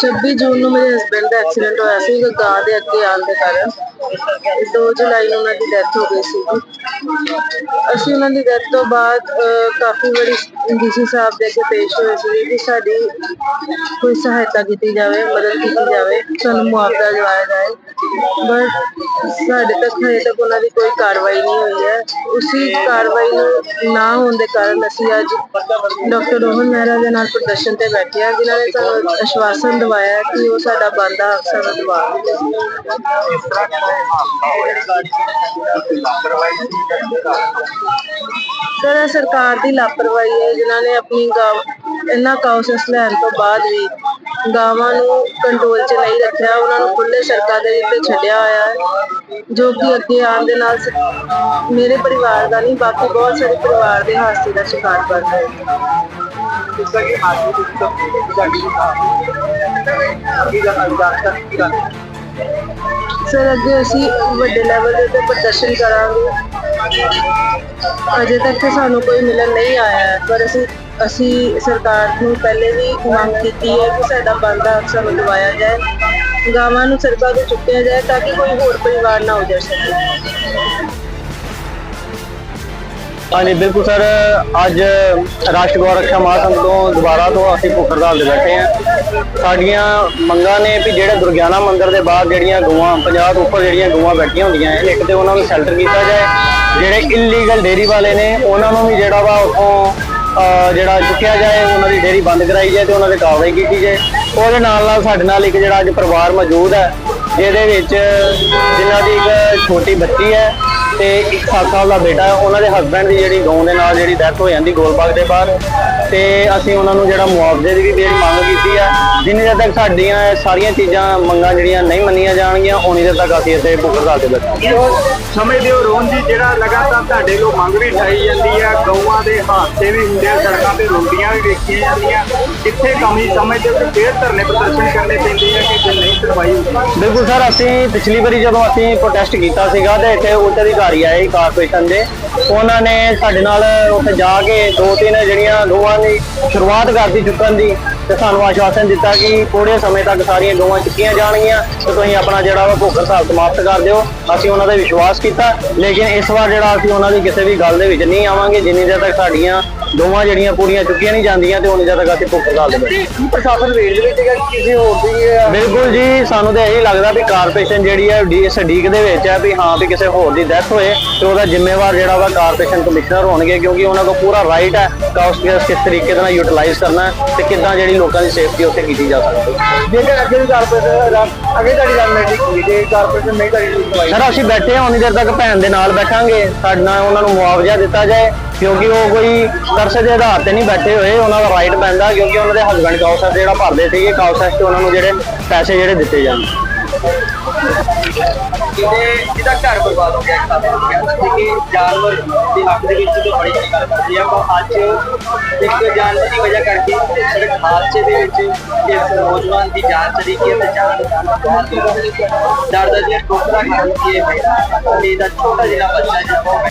ਛੱਬੀ ਜੂਨ ਨੂੰ ਮੇਰੇ ਹਸਬੰਡ ਦਾ ਐਕਸੀਡੈਂਟ ਹੋਇਆ ਸੀ ਗਾਂ ਦੇ ਅੱਗੇ ਆਉਣ ਦੇ ਕਾਰਨ। 2 ਜੁਲਾਈ ਨੂੰ ਉਹਨਾਂ ਦੀ ਡੈਥ ਹੋ ਗਈ ਸੀ। ਅਸੀਂ ਉਹਨਾਂ ਦੀ ਡੈਥ ਤੋਂ ਬਾਅਦ ਕਾਫੀ ਵਾਰੀ ਡੀਸੀ ਸਾਹਿਬ ਦੇ ਅੱਗੇ ਪੇਸ਼ ਹੋਏ ਸੀ ਕਿ ਸਾਡੀ ਕੋਈ ਸਹਾਇਤਾ ਕੀਤੀ ਜਾਵੇ, ਮਦਦ ਕੀਤੀ ਜਾਵੇ, ਸਾਨੂੰ ਮੁਆਵਜ਼ਾ ਦਿਵਾਇਆ ਜਾਏ। ਬਟ ਸਾਡੇ ਤੱਕ ਹਜੇ ਤੱਕ ਉਹਨਾਂ ਦੀ ਕੋਈ ਕਾਰਵਾਈ ਨਹੀਂ ਹੋਈ ਹੈ। ਉਸੇ ਕਾਰਵਾਈ ਨੂੰ ਨਾ ਹੋਣ ਦੇ ਕਾਰਨ ਅਸੀਂ ਅੱਜ ਡਾਕਟਰ ਰੋਹਨ ਮਹਿਰਾ ਦੇ ਨਾਲ ਪ੍ਰਦਰਸ਼ਨ ਤੇ ਬੈਠੇ ਹਾਂ, ਜਿਨ੍ਹਾਂ ਨੇ ਸਾਨੂੰ ਅਸ਼ਵਾਸਨ ਦਿਵਾਇਆ ਕਿ ਉਹ ਸਾਡਾ ਬੰਦਾ ਹੱਕ ਸਾਨੂੰ ਦਿਵਾਉਣਗੇ ਸਰ, ਇਹ ਸਰਕਾਰ ਦੀ ਲਾਪਰਵਾਹੀ ਹੈ। ਜਿਨ੍ਹਾਂ ਨੇ ਆਪਣੀ ਗਾਂ ਇੰਨਾ ਕਾਉਸਸ ਲੈਣ ਤੋਂ ਬਾਅਦ ਵੀ ਗਾਵਾਂ ਨੂੰ ਕੰਟਰੋਲ 'ਚ ਨਹੀਂ ਰੱਖਿਆ। ਉਹਨਾਂ ਨੂੰ ਖੁੱਲੇ ਸੜਕਾਂ ਦੇ ਉੱਤੇ ਛੱਡਿਆ ਹੋਇਆ ਹੈ, ਜੋ ਕਿ ਅੱਗੇ ਆਉਣ ਦੇ ਨਾਲ ਮੇਰੇ ਪਰਿਵਾਰ ਦਾ ਨਹੀਂ, ਬਾਕੀ ਬਹੁਤ ਸਾਰੇ ਪਰਿਵਾਰ ਦੇ ਹਾਦਸੇ ਦਾ ਸ਼ਿਕਾਰ ਬਣ ਰਹੇ ਨੇ। ਸਰ ਅੱਗੇ ਅਸੀਂ ਵੱਡੇ ਲੈਵਲ ਦੇ ਉੱਤੇ ਪ੍ਰਦਰਸ਼ਨ ਕਰਾਂਗੇ। ਅਜੇ ਤੱਕ ਤਾਂ ਸਾਨੂੰ ਕੋਈ ਮਿਲਣ ਨਹੀਂ ਆਇਆ ਹੈ, ਪਰ ਅਸੀਂ ਅਸੀਂ ਸਰਕਾਰ ਨੂੰ ਪਹਿਲੇ ਵੀ ਮੰਗ ਕੀਤੀ ਹੈ ਕਿ ਸਾਡਾ ਬਣਦਾ ਹੱਕ ਸਾਨੂੰ ਦਿਵਾਇਆ ਜਾਏ। ਗਾਵਾਂ ਨੂੰ ਸੜਕਾਂ ਤੋਂ ਚੁੱਕਿਆ ਜਾਏ ਤਾਂ ਕਿ ਕੋਈ ਹੋਰ ਪਰਿਵਾਰ ਨਾ ਉਜੜ ਸਕੇ। ਹਾਂਜੀ, ਬਿਲਕੁਲ ਸਰ, ਅੱਜ ਰਾਸ਼ਟਰੀ ਗੌ ਰੱਖਿਆ ਮਹਾਸੰਘ ਤੋਂ ਦੁਬਾਰਾ ਤੋਂ ਅਸੀਂ ਭੁੱਖ ਹੜਤਾਲ ਬੈਠੇ ਹਾਂ। ਸਾਡੀਆਂ ਮੰਗਾਂ ਨੇ ਵੀ ਜਿਹੜੇ ਦੁਰਗਿਆਨਾ ਮੰਦਿਰ ਦੇ ਬਾਹਰ ਜਿਹੜੀਆਂ ਗਊਆਂ 50 ਤੋਂ ਉੱਪਰ ਜਿਹੜੀਆਂ ਗਊਆਂ ਬੈਠੀਆਂ ਹੁੰਦੀਆਂ ਹੈ ਇੱਕ ਤੇ ਉਹਨਾਂ ਨੂੰ ਸ਼ੈਲਟਰ ਕੀਤਾ ਜਾਏ। ਜਿਹੜੇ ਇਲੀਗਲ ਡੇਰੀ ਵਾਲੇ ਨੇ, ਉਹਨਾਂ ਨੂੰ ਵੀ ਜਿਹੜਾ ਵਾ ਉੱਥੋਂ ਜਿਹੜਾ ਚੁੱਕਿਆ ਜਾਏ, ਉਹਨਾਂ ਦੀ ਡੇਰੀ ਬੰਦ ਕਰਾਈ ਜਾਏ ਤੇ ਉਹਨਾਂ ਤੇ ਕਾਰਵਾਈ ਕੀਤੀ ਜਾਏ। ਉਹਦੇ ਨਾਲ ਨਾਲ ਸਾਡੇ ਨਾਲ ਇੱਕ ਜਿਹੜਾ ਅੱਜ ਪਰਿਵਾਰ ਮੌਜੂਦ ਹੈ, ਜਿਹਦੇ ਵਿੱਚ ਜਿਨ੍ਹਾਂ ਦੀ ਇੱਕ ਛੋਟੀ ਬੱਚੀ ਹੈ ਤੇ ਇੱਕ 7 ਸਾਲ ਦਾ ਬੇਟਾ ਹੈ ਉਹਨਾਂ ਦੇ ਹਸਬੰਡ ਦੀ ਜਿਹੜੀ ਗਊ ਦੇ ਨਾਲ ਜਿਹੜੀ ਡੈਥ ਹੋ ਜਾਂਦੀ ਗੋਲਬਾਗ ਦੇ ਬਾਹਰ ਤੇ ਅਸੀਂ ਉਹਨਾਂ ਨੂੰ ਜਿਹੜਾ ਮੁਆਵਜ਼ੇ ਦੀ ਵੀ ਜਿਹੜੀ ਮੰਗ ਕੀਤੀ ਹੈ ਜਿੰਨੀ ਦੇਰ ਤੱਕ ਸਾਡੀਆਂ ਇਹ ਸਾਰੀਆਂ ਚੀਜ਼ਾਂ ਮੰਗਾਂ ਜਿਹੜੀਆਂ ਨਹੀਂ ਮੰਨੀਆਂ ਜਾਣਗੀਆਂ ਉਨੀ ਦੇਰ ਤੱਕ ਅਸੀਂ ਇੱਥੇ ਭੁੱਖ ਹੜਤਾਲ ਤੇ ਬੈਠੇ ਸਮਝਦੇ ਹੋ ਰੋਹਨ ਜੀ ਜਿਹੜਾ ਲਗਾਤਾਰ ਤੁਹਾਡੇ ਲੋ ਮੰਗ ਵੀ ਉਠਾਈ ਜਾਂਦੀ ਆ ਗਊਆਂ ਦੇ ਹਾਦਸੇ ਵੀ ਹੁੰਦੇ ਆ ਸੜਕਾਂ ਤੇ ਰੋਂਦੀਆਂ ਵੀ ਵੇਖੀਆਂ ਜਾਂਦੀਆਂ। ਕਿੱਥੇ ਕਮੀ ਸਮਝਦੇ ਹੋ ਕਿ ਫੇਰ ਧਰਨੇ ਪ੍ਰਦਰਸ਼ਨ ਕਰਨੇ ਪੈਂਦੇ ਆ ਕਿ ਜੇ ਨਹੀਂ ਸੁਣਵਾਈ ਹੁੰਦੀ ਬਿਲਕੁਲ ਸਰ ਅਸੀਂ ਪਿਛਲੀ ਵਾਰੀ ਜਦੋਂ ਅਸੀਂ ਪ੍ਰੋਟੈਸਟ ਕੀਤਾ ਸੀਗਾ ਤੇ ਇੱਥੇ ਉੱਚ ਅਧਿਕਾਰੀ ਆਏ ਕਾਰਪੋਰੇਸ਼ਨ ਦੇ। ਉਹਨਾਂ ਨੇ ਸਾਡੇ ਨਾਲ ਉੱਥੇ ਜਾ ਕੇ ਦੋ ਤਿੰਨ ਜਿਹੜੀਆਂ ਗਊਆਂ ਦੀ ਸ਼ੁਰੂਆਤ ਕਰਦੀ ਚੁੱਕਣ ਦੀ ਤੇ ਸਾਨੂੰ ਆਸ਼ਵਾਸਨ ਦਿੱਤਾ ਕਿ ਥੋੜੇ ਸਮੇਂ ਤੱਕ ਸਾਰੀਆਂ ਗਊਆਂ ਚੁੱਕੀਆਂ ਜਾਣਗੀਆਂ ਤੇ ਤੁਸੀਂ ਆਪਣਾ ਜਿਹੜਾ ਵਾ ਭੁੱਖ ਹੜਤਾਲ ਸਮਾਪਤ ਕਰ ਦਿਓ। ਅਸੀਂ ਉਹਨਾਂ ਤੇ ਵਿਸ਼ਵਾਸ ਕੀਤਾ, ਲੇਕਿਨ ਇਸ ਵਾਰ ਜਿਹੜਾ ਅਸੀਂ ਉਹਨਾਂ ਦੀ ਕਿਸੇ ਵੀ ਗੱਲ ਦੇ ਵਿੱਚ ਨਹੀਂ ਆਵਾਂਗੇ, ਜਿੰਨੀ ਦੇਰ ਤੱਕ ਸਾਡੀਆਂ ਦੋਵਾਂ ਜਿਹੜੀਆਂ ਪੂਰੀਆਂ ਚੁੱਕੀਆਂ ਨਹੀਂ ਜਾਂਦੀਆਂ ਤੇ ਦੇਰ ਤੱਕ ਅਸੀਂ ਭੁੱਖ ਹੜਤਾਲ ਦੇ ਬੈਠੇ ਪ੍ਰਸ਼ਾਸਨ ਵੇਚ ਵਿੱਚ ਹੈਗਾ ਕਿ ਕਿਸੇ ਹੋਰ ਦੀ ਬਿਲਕੁਲ ਜੀ ਸਾਨੂੰ ਤਾਂ ਇਹੀ ਲੱਗਦਾ ਵੀ ਕਾਰਪੋਰੇਸ਼ਨ ਜਿਹੜੀ ਹੈ ਡੀ ਸਡੀਕ ਦੇ ਵਿੱਚ ਹੈ ਵੀ ਹਾਂ ਵੀ ਕਿਸੇ ਹੋਰ ਦੀ ਡੈਥ ਹੋਏ ਤੇ ਉਹਦਾ ਜ਼ਿੰਮੇਵਾਰ ਜਿਹੜਾ ਵਾ ਕਾਰਪੋਰੇਸ਼ਨ ਕਮਿਸ਼ਨਰ ਹੋਣਗੇ ਕਿਉਂਕਿ ਉਹਨਾਂ ਕੋਲ ਪੂਰਾ ਰਾਈਟ ਹੈ ਕਾਸਟ ਕਿਸ ਤਰੀਕੇ ਦੇ ਨਾਲ ਯੂਟਿਲਾਈਜ਼ ਕਰਨਾ ਹੈ ਤੇ ਕਿੱਦਾਂ ਜਿਹੜੀ ਲੋਕਾਂ ਦੀ ਸੇਫਟੀ ਉੱਥੇ ਕੀਤੀ ਜਾ ਸਕਦੀ ਹੈ। ਜੇਕਰ ਅੱਗੇ ਵੀ ਕਾਰਪੋਰੇਸ਼ਨ ਅੱਗੇ ਤੁਹਾਡੀ ਗੱਲ ਨਹੀਂ ਕੀਤੀ ਜੇ ਕਾਰਪੋਰੇਸ਼ਨ ਨਹੀਂ ਸੁਣਵਾਈ ਸਰ ਅਸੀਂ ਬੈਠੇ ਹਾਂ ਉਨੀ ਦੇਰ ਤੱਕ ਭੈਣ ਦੇ ਨਾਲ ਬੈਠਾਂਗੇ। ਸਾਡੇ ਨਾਲ ਉਹਨਾਂ ਨੂੰ ਮੁਆਵਜ਼ਾ ਦਿੱਤਾ ਜਾਏ। ਕਿਉਂਕਿ ਉਹ ਕੋਈ ਤਰਸ ਦੇ ਆਧਾਰ ਤੇ ਨਹੀਂ ਬੈਠੇ ਹੋਏ, ਉਹਨਾਂ ਦਾ ਰਾਈਟ ਪੈਂਦਾ ਕਿਉਂਕਿ ਉਹਨਾਂ ਦੇ ਹਸਬੰਡ ਕਾਉਸਸ ਜਿਹੜਾ ਭਰਦੇ ਸੀਗੇ ਕਾਉਸਸ ਤੇ ਉਹਨਾਂ ਨੂੰ ਜਿਹੜੇ ਪੈਸੇ ਜਿਹੜੇ ਦਿੱਤੇ ਜਾਣ। ਜਿਹਦੇ ਜਿਹਦਾ ਘਰ ਬਰਬਾਦ ਹੋ ਗਿਆ ਇੱਕ ਸਾਥ ਕਿ ਜਾਨਵਰ ਦੇ ਹੱਕ ਦੇ ਵਿੱਚ ਤਾਂ ਬੜੀ ਗੱਲ ਕਰਦੀ ਆ ਪਰ ਅੱਜ ਇੱਕ ਜਾਨਵਰ ਦੀ ਵਜ੍ਹਾ ਕਰਕੇ ਸੜਕ ਹਾਦਸੇ ਦੇ ਵਿੱਚ ਇਸ ਨੌਜਵਾਨ ਦੀ ਜਾਨ ਚਲੀ ਗਈ ਤੇ ਜਾਨ ਬਹੁਤ ਦਰਦ ਦੀ ਟੋਕਰਾ ਖਾਣ ਕੇ ਤੇ ਇਹਦਾ ਛੋਟਾ ਜਿਹਾ ਬੱਚਾ ਜਿਹੜਾ